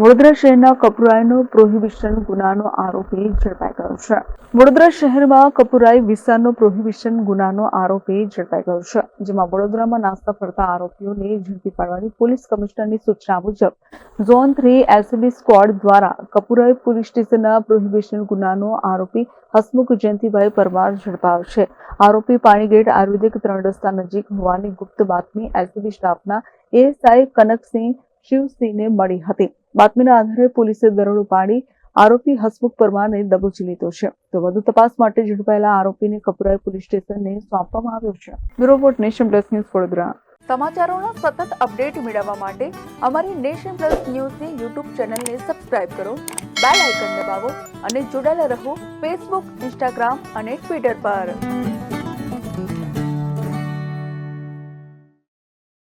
વડોદરા શહેરના કપુરાઈનો પ્રોહિબિશન ગુનાનો આરોપી ઝડપાઈ ગયો છે. વડોદરા શહેરમાં કપુરાઈ વિસ્તારનો પ્રોહિબિશન ગુનાનો આરોપી ઝડપાઈ ગયો છે, જેમાં વડોદરામાં નાસ્તા ફરતા આરોપીઓને ઝડપી પાડવાની પોલીસ કમિશનરની સૂચના મુજબ, ઝોન થ્રી એસીબી સ્ક્વોડ દ્વારા કપુરાઈ પોલીસ સ્ટેશનના પ્રોહિબિશન ગુનાનો આરોપી હસમુખ જયંતિભાઈ પરમાર ઝડપાયો છે. આરોપી પાણીગેટ આયુર્વેદિક ત્રણ રસ્તા નજીક હોવાની ગુપ્ત બાતમી એલસીબી સ્ટાફના એએસઆઈ કનકસિંહ શિવસિંહને મળી હતી. બાતમીના આધારે પોલીસે દરોડો પાડી આરોપી હસમુખ પરમારને દબોચી લીધો છે. તો વધુ તપાસ માટે ઝડપાયેલા આરોપીને કપુરાઈ પોલીસ સ્ટેશનને સોંપવામાં આવ્યો છે. Bureau Nation Plus news Vadodara. સમાચારોના સતત અપડેટ મેળવવા માટે અમારી નેશન પ્લસ ન્યૂઝની યુટ્યુબ ચેનલને સબસ્ક્રાઇબ કરો, બેલ આઇકન દબાવો અને જોડાયેલા રહો ફેસબુક, ઇન્સ્ટાગ્રામ અને ટ્વિટર પર.